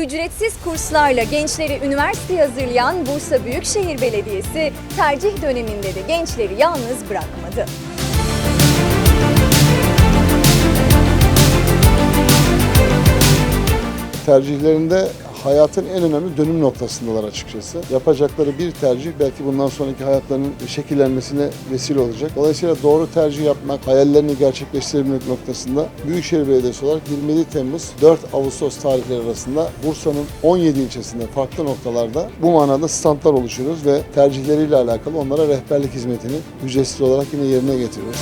Ücretsiz kurslarla gençleri üniversiteye hazırlayan Bursa Büyükşehir Belediyesi tercih döneminde de gençleri yalnız bırakmadı. tercihlerinde hayatın en önemli dönüm noktasındalar açıkçası. Yapacakları bir tercih belki bundan sonraki hayatlarının şekillenmesine vesile olacak. Dolayısıyla doğru tercih yapmak, hayallerini gerçekleştirebilmek noktasında Büyükşehir Belediyesi olarak 27 Temmuz 4 Ağustos tarihleri arasında Bursa'nın 17 ilçesinde farklı noktalarda bu manada standlar oluşturuyoruz ve tercihleriyle alakalı onlara rehberlik hizmetini ücretsiz olarak yine yerine getiriyoruz.